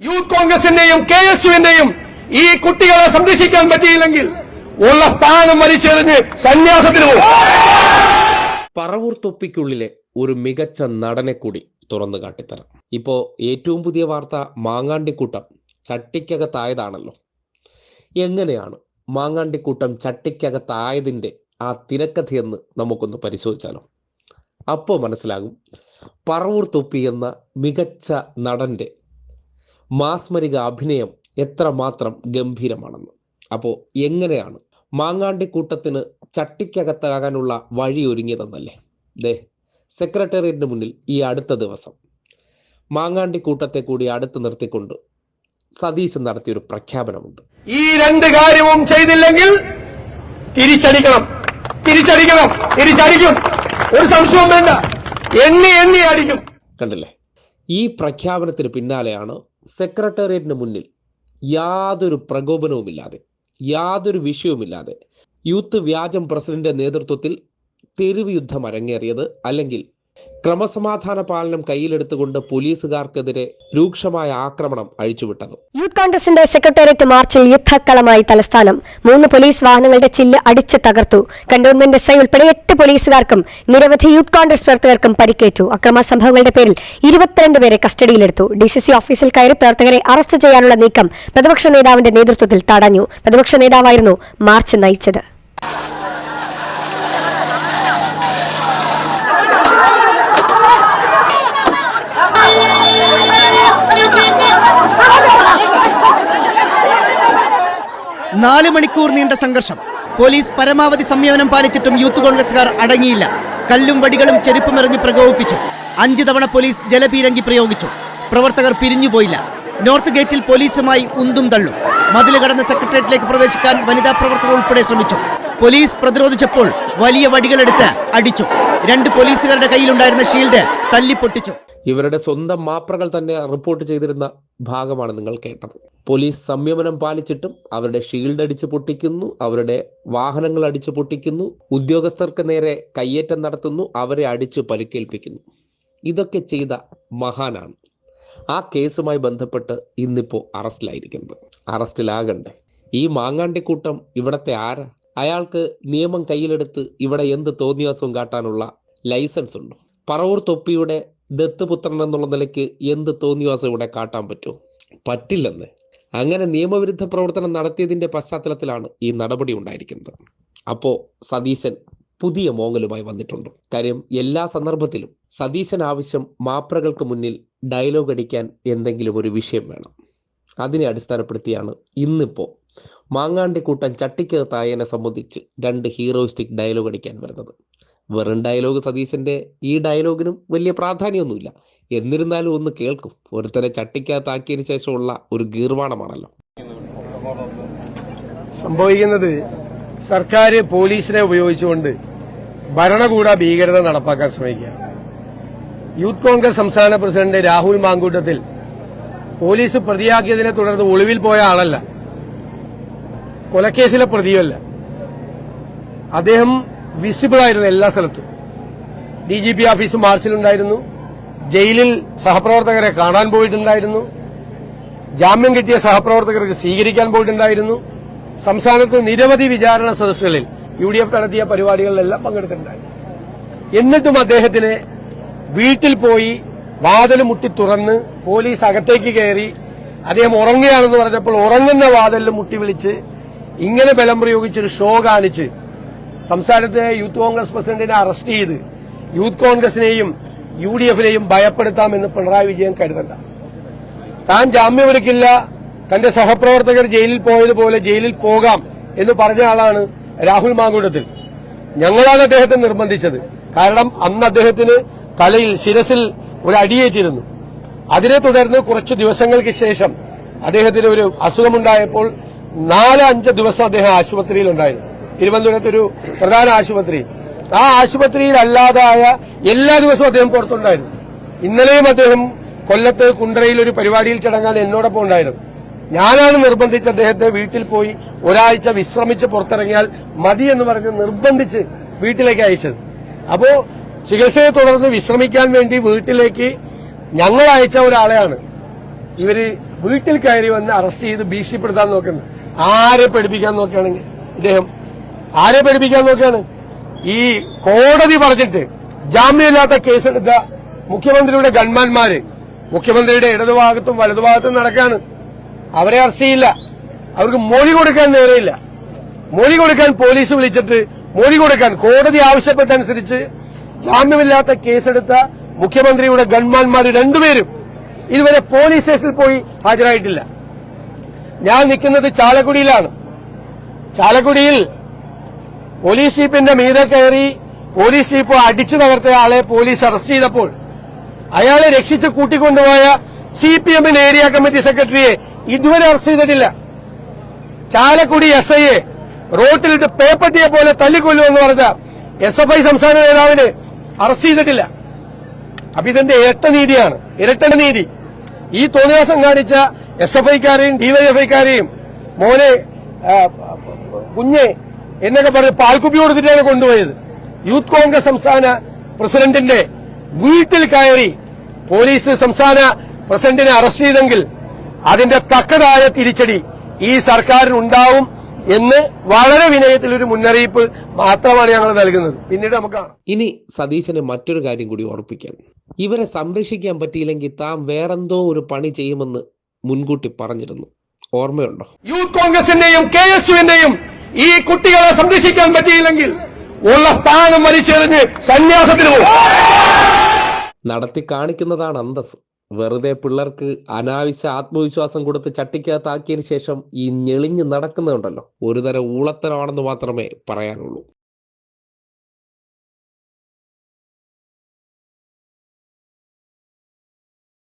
Youth കോൺഗ്രസിന്റെയും K S യുവിന്റെയും ഈ കുട്ടികളെ സംരക്ഷിക്കാൻ പറ്റിയില്ലെങ്കിൽ ഉള്ള സ്ഥാനം വലിച്ചെറിഞ്ഞ് സന്യാസത്തിന് പോകും. പറവൂർ തൊപ്പിക്കുള്ളിലെ ഒരു മികച്ച നടനെ കൂടി തുറന്നു കാട്ടിത്തരാം. ഇപ്പോ ഏറ്റവും പുതിയ വാർത്ത മാങ്ങാണ്ടിക്കൂട്ടം ചട്ടിക്കകത്തായതാണല്ലോ. എങ്ങനെയാണ് മാങ്ങാണ്ടിക്കൂട്ടം ചട്ടിക്കകത്തായതിന്റെ ആ തിരക്കഥയെന്ന് നമുക്കൊന്ന് പരിശോധിച്ചാലോ? അപ്പോൾ മനസ്സിലാകും. പറവൂർ തൊപ്പി എന്ന മികച്ച നടന്റെ മാസ്മരിക അഭിനയം എത്രമാത്രം ഗംഭീരമാണെന്ന്. അപ്പോൾ എങ്ങനെയാണ് മാങ്ങാണ്ടി കൂട്ടത്തിന് ചട്ടിക്കകത്താകാനുള്ള വഴി ഒരുങ്ങിയതെന്നല്ലേ? ദേ സെക്രട്ടേറിയറ്റിന് മുന്നിൽ ഈ അടുത്ത ദിവസം. മാങ്ങാണ്ടി കൂട്ടത്തെ കൂടി അടുത്ത് നിർത്തിക്കൊണ്ട് സതീശൻ നടത്തിയൊരു പ്രഖ്യാപനമുണ്ട്. ഈ രണ്ട് കാര്യവും ചെയ്തില്ലെങ്കിൽ തിരിച്ചടിക്കണം. തിരിച്ചടിക്കണം. തിരിച്ചടിക്കും. ഒരു സംശയവും വേണ്ട. എണ്ണി എണ്ണി അടിക്കും. കണ്ടില്ലേ? ഈ പ്രഖ്യാപനത്തിന് പിന്നാലെയാണ് സെക്രട്ടേറിയറ്റിന് മുന്നിൽ യാതൊരു പ്രകോപനവുമില്ലാതെ യാതൊരു വിഷയവുമില്ലാതെ യൂത്ത് വ്യാജം പ്രസിഡന്റിന്റെ നേതൃത്വത്തിൽ തെരുവ് യുദ്ധം അരങ്ങേറിയത് അല്ലെങ്കിൽ ക്രമസമാധാന പാലനം കയ്യിലെടുത്തുകൊണ്ട് പോലീസുകാർക്കെതിരെ രൂക്ഷമായ ആക്രമണം അഴിച്ചുവിട്ടത്. യൂത്ത് കോൺഗ്രസിന്റെ സെക്രട്ടേറിയറ്റ് മാർച്ചിൽ യുദ്ധക്കളമായി തലസ്ഥാനം. മൂന്ന് പോലീസ് വാഹനങ്ങളുടെ ചില്ല് അടിച്ച് തകർത്തു. കന്റോൺമെന്റ് എസ് ഐ ഉൾപ്പെടെ എട്ട് പോലീസുകാർക്കും നിരവധി യൂത്ത് കോൺഗ്രസ് പ്രവർത്തകർക്കും പരിക്കേറ്റു. അക്രമ സംഭവങ്ങളുടെ പേരിൽ ഇരുപത്തിരണ്ട് പേരെ കസ്റ്റഡിയിലെടുത്തു. ഡി സി സി ഓഫീസിൽ കയറി പ്രവർത്തകരെ അറസ്റ്റ് ചെയ്യാനുള്ള നീക്കം പ്രതിപക്ഷ നേതാവിന്റെ നേതൃത്വത്തിൽ തടഞ്ഞു. പ്രതിപക്ഷ നേതാവായിരുന്നു മാർച്ച് നയിച്ചത്. നാല് മണിക്കൂർ നീണ്ട സംഘർഷം. പോലീസ് പരമാവധി സംയമനം പാലിച്ചിട്ടും യൂത്ത് കോൺഗ്രസുകാർ അടങ്ങിയില്ല. കല്ലും വടികളും ചെരുപ്പുമെറിഞ്ഞ് പ്രകോപിപ്പിച്ചു. അഞ്ച് തവണ പോലീസ് ജലപീരങ്കി പ്രയോഗിച്ചു. പ്രവർത്തകർ പിരിഞ്ഞുപോയില്ല. നോർത്ത് ഗേറ്റിൽ പോലീസുമായി ഉന്തും തള്ളും. മതിൽ കടന്ന് സെക്രട്ടേറിയറ്റിലേക്ക് പ്രവേശിക്കാൻ വനിതാ പ്രവർത്തകർ ഉൾപ്പെടെ ശ്രമിച്ചു. പോലീസ് പ്രതിരോധിച്ചപ്പോൾ വലിയ വടികളെടുത്ത് അടിച്ചു. രണ്ട് പോലീസുകാരുടെ കയ്യിലുണ്ടായിരുന്ന ഷീൽഡ് തല്ലിപ്പൊട്ടിച്ചു. ഇവരുടെ സ്വന്തം മാപ്രകൾ തന്നെ റിപ്പോർട്ട് ചെയ്തിരുന്ന ഭാഗമാണ് നിങ്ങൾ കേട്ടത്. പോലീസ് സംയമനം പാലിച്ചിട്ടും അവരുടെ ഷീൽഡ് അടിച്ചു പൊട്ടിക്കുന്നു അവരുടെ വാഹനങ്ങൾ അടിച്ചു പൊട്ടിക്കുന്നു ഉദ്യോഗസ്ഥർക്ക് നേരെ കയ്യേറ്റം നടത്തുന്നു അവരെ അടിച്ചു പരിക്കേൽപ്പിക്കുന്നു. ഇതൊക്കെ ചെയ്ത മഹാനാണ്. ആ കേസുമായി ബന്ധപ്പെട്ട് ഇന്നിപ്പോ അറസ്റ്റിലായിരിക്കുന്നത്. അറസ്റ്റിലാകണ്ടേ. ഈ മാങ്ങാണ്ടിക്കൂട്ടം ഇവിടത്തെ ആരാ? അയാൾക്ക് നിയമം കയ്യിലെടുത്ത് ഇവിടെ എന്ത് തോന്നിയാസവും കാട്ടാനുള്ള ലൈസൻസ് ഉണ്ടോ? പറവൂർ തൊപ്പിയുടെ ദത്തുപുത്രൻ എന്നുള്ള നിലയ്ക്ക് എന്ത് തോന്നിയാസം ഇവിടെ കാട്ടാൻ പറ്റുമോ? പറ്റില്ലെന്ന്. അങ്ങനെ നിയമവിരുദ്ധ പ്രവർത്തനം നടത്തിയതിന്റെ പശ്ചാത്തലത്തിലാണ് ഈ നടപടി ഉണ്ടായിരിക്കുന്നത്. അപ്പോ സതീശൻ പുതിയ മോങ്ങലുമായി വന്നിട്ടുണ്ട്. കാര്യം എല്ലാ സന്ദർഭത്തിലും സതീശൻ ആവശ്യം മാപ്രകൾക്ക് മുന്നിൽ ഡയലോഗ് അടിക്കാൻ എന്തെങ്കിലും ഒരു വിഷയം വേണം. അതിനെ അടിസ്ഥാനപ്പെടുത്തിയാണ് ഇന്നിപ്പോ മാങ്ങാണ്ടിക്കൂട്ടൻ ചട്ടിക്കകത്തായനെ സംബന്ധിച്ച് രണ്ട് ഹീറോയിസ്റ്റിക് ഡയലോഗ് അടിക്കാൻ വരുന്നത്. വെറും ഡയലോഗ് സതീശന്റെ ഈ ഡയലോഗിനും വലിയ പ്രാധാന്യമൊന്നുമില്ല. എന്നിരുന്നാലും ഒന്ന് കേൾക്കും. ഒരുത്തരെ ചട്ടിക്കകത്താക്കിയതിനു ശേഷമുള്ള ഒരു ഗീർവാണമാണല്ലോ. സംഭവിക്കുന്നത് സർക്കാർ പോലീസിനെ ഉപയോഗിച്ചുകൊണ്ട് ഭരണകൂട ഭീകരത നടപ്പാക്കാൻ ശ്രമിക്കുക യൂത്ത് കോൺഗ്രസ് സംസ്ഥാന പ്രസിഡന്റ് രാഹുൽ മാങ്കൂട്ടത്തിൽ പോലീസ് പ്രതിയാക്കിയതിനെ തുടർന്ന് ഒളിവിൽ പോയ ആളല്ല. കൊലക്കേസിലെ പ്രതിയല്ല അദ്ദേഹം വിസിബിൾ ആയിരുന്നു എല്ലാ സ്ഥലത്തും. ഡി ജി പി ഓഫീസ് മാർച്ചിലുണ്ടായിരുന്നു. ജയിലിൽ സഹപ്രവർത്തകരെ കാണാൻ പോയിട്ടുണ്ടായിരുന്നു. ജാമ്യം കിട്ടിയ സഹപ്രവർത്തകർക്ക് സ്വീകരിക്കാൻ പോയിട്ടുണ്ടായിരുന്നു. സംസ്ഥാനത്ത് നിരവധി വിചാരണ സദസ്സുകളിൽ യു ഡി എഫ് നടത്തിയ പരിപാടികളിലെല്ലാം പങ്കെടുത്തിട്ടുണ്ടായിരുന്നു. എന്നിട്ടും അദ്ദേഹത്തിന് വീട്ടിൽ പോയി വാതിൽ മുട്ടി തുറന്ന് പോലീസ് അകത്തേക്ക് കയറി അദ്ദേഹം ഉറങ്ങുകയാണെന്ന് പറഞ്ഞപ്പോൾ ഉറങ്ങുന്ന വാതിലിൽ മുട്ടി വിളിച്ച് ഇങ്ങനെ ബലം പ്രയോഗിച്ചൊരു ഷോ കാണിച്ച് സംസ്ഥാനത്തെ യൂത്ത് കോൺഗ്രസ് പ്രസിഡന്റിനെ അറസ്റ്റ് ചെയ്ത് യൂത്ത് കോൺഗ്രസിനെയും യു ഡി എഫിനെയും ഭയപ്പെടുത്താമെന്ന് പിണറായി വിജയൻ കരുതണ്ട. താൻ ജാമ്യമെടുക്കില്ല തന്റെ സഹപ്രവർത്തകർ ജയിലിൽ പോയതുപോലെ ജയിലിൽ പോകാം എന്ന് പറഞ്ഞ ആളാണ് രാഹുൽ മാങ്കൂട്ടത്തിൽ. ഞങ്ങളാണ് അദ്ദേഹത്തെ നിർബന്ധിച്ചത്. കാരണം അന്ന് അദ്ദേഹത്തിന് തലയിൽ ശിരസിൽ ഒരു അടിയേറ്റിരുന്നു. അതിനെ തുടർന്ന് കുറച്ചു ദിവസങ്ങൾക്ക് ശേഷം അദ്ദേഹത്തിന് ഒരു അസുഖമുണ്ടായപ്പോൾ നാല് അഞ്ച് ദിവസം അദ്ദേഹം ആശുപത്രിയിലുണ്ടായിരുന്നു. തിരുവനന്തപുരത്ത് ഒരു പ്രധാന ആശുപത്രി. ആ ആശുപത്രിയിൽ അല്ലാതായ എല്ലാ ദിവസവും അദ്ദേഹം പുറത്തുണ്ടായിരുന്നു. ഇന്നലെയും അദ്ദേഹം കൊല്ലത്ത് കുണ്ടറയിൽ ഒരു പരിപാടിയിൽ ചടങ്ങാൻ എന്നോടൊപ്പം ഉണ്ടായിരുന്നു. ഞാനാണ് നിർബന്ധിച്ച് അദ്ദേഹത്തെ വീട്ടിൽ പോയി ഒരാഴ്ച വിശ്രമിച്ച് പുറത്തിറങ്ങിയാൽ മതി എന്ന് പറഞ്ഞ് നിർബന്ധിച്ച് വീട്ടിലേക്ക് അയച്ചത്. അപ്പോ ചികിത്സയെ തുടർന്ന് വിശ്രമിക്കാൻ വേണ്ടി വീട്ടിലേക്ക് ഞങ്ങൾ അയച്ച ഒരാളെയാണ് ഇവർ വീട്ടിൽ കയറി വന്ന് അറസ്റ്റ് ചെയ്ത് ഭീഷണിപ്പെടുത്താൻ നോക്കുന്നത്. ആരെ പഠിപ്പിക്കാൻ നോക്കുകയാണെങ്കിൽ ഇദ്ദേഹം ആരെ പഠിപ്പിക്കാൻ നോക്കുകയാണ്? ഈ കോടതി പറഞ്ഞിട്ട് ജാമ്യമില്ലാത്ത കേസെടുത്ത മുഖ്യമന്ത്രിയുടെ ഗൺമാന്മാര് മുഖ്യമന്ത്രിയുടെ ഇടതുഭാഗത്തും വലതുഭാഗത്തും നടക്കാണ് അവരെ അറസ്റ്റ് ചെയ്യില്ല. അവർക്ക് മൊഴി കൊടുക്കാൻ നേരെയില്ല. മൊഴി കൊടുക്കാൻ പോലീസ് വിളിച്ചിട്ട് മൊഴി കൊടുക്കാൻ കോടതി ആവശ്യപ്പെട്ടനുസരിച്ച് ജാമ്യമില്ലാത്ത കേസെടുത്ത മുഖ്യമന്ത്രിയുടെ ഗൺമാന്മാർ രണ്ടുപേരും ഇതുവരെ പോലീസ് സ്റ്റേഷനിൽ പോയി ഹാജരായിട്ടില്ല. ഞാൻ നിൽക്കുന്നത് ചാലക്കുടിയിലാണ്. ചാലക്കുടിയിൽ പോലീസ് ജീപ്പിന്റെ മീതെ കയറി പോലീസ് ജീപ്പ് അടിച്ചു തകർത്ത ആളെ പോലീസ് അറസ്റ്റ് ചെയ്തപ്പോൾ അയാളെ രക്ഷിച്ച് കൂട്ടിക്കൊണ്ടുപോയ സി പി എമ്മിന്റെ ഏരിയ കമ്മിറ്റി സെക്രട്ടറിയെ ഇതുവരെ അറസ്റ്റ് ചെയ്തിട്ടില്ല. ചാലക്കുടി എസ് ഐയെ റോട്ടിലിട്ട് പേപ്പറ്റിയെ പോലെ തല്ലിക്കൊല്ലുമെന്ന് പറഞ്ഞ എസ് എഫ് ഐ സംസ്ഥാന നേതാവിനെ അറസ്റ്റ് ചെയ്തിട്ടില്ല. അപ്പൊ ഇതിന്റെ ഇരട്ട നീതിയാണ്. ഇരട്ട നീതി. ഈ തോന്നിയാസം കാണിച്ച എസ് എഫ് ഐക്കാരെയും ഡിവൈഎഫ്ഐക്കാരെയും മോനെ കുഞ്ഞെ എന്നൊക്കെ പറഞ്ഞ് പാൽക്കുപ്പി കൊടുത്തിട്ടാണ് കൊണ്ടുപോയത്. യൂത്ത് കോൺഗ്രസ് സംസ്ഥാന പ്രസിഡന്റിന്റെ വീട്ടിൽ കയറി പോലീസ് സംസ്ഥാന പ്രസിഡന്റിനെ അറസ്റ്റ് ചെയ്തെങ്കിൽ അതിന്റെ തക്കതായ തിരിച്ചടി ഈ സർക്കാരിനുണ്ടാവും എന്ന് വളരെ വിനയത്തിൽ ഒരു മുന്നറിയിപ്പ് മാത്രമാണ് ഞങ്ങൾ നൽകുന്നത്. പിന്നീട് നമുക്ക് ഇനി സതീശന് മറ്റൊരു കാര്യം കൂടി ഓർപ്പിക്കാൻ ഇവരെ സംരക്ഷിക്കാൻ പറ്റിയില്ലെങ്കിൽ താം വേറെന്തോ ഒരു പണി ചെയ്യുമെന്ന് മുൻകൂട്ടി പറഞ്ഞിരുന്നു. ഓർമ്മയുണ്ടോ? യൂത്ത് കോൺഗ്രസിന്റെയും കെ എസ് യുവിന്റെയും ഈ കുട്ടികളെ സംരക്ഷിക്കാൻ പറ്റിയില്ലെങ്കിൽ ഉള്ള സ്ഥാനം വലിച്ചെറിഞ്ഞ് സന്യാസത്തിന് പോകും. നടത്തി കാണിക്കുന്നതാണ് അന്തസ് വെറുതെ പിള്ളേർക്ക് അനാവശ്യ ആത്മവിശ്വാസം കൊടുത്ത് ചട്ടിക്കകത്താക്കിയതിനു ശേഷം ഈ ഞെളിഞ്ഞ് നടക്കുന്നുണ്ടല്ലോ ഒരുതരം ഊളത്തരമാണെന്ന് മാത്രമേ പറയാനുള്ളൂ.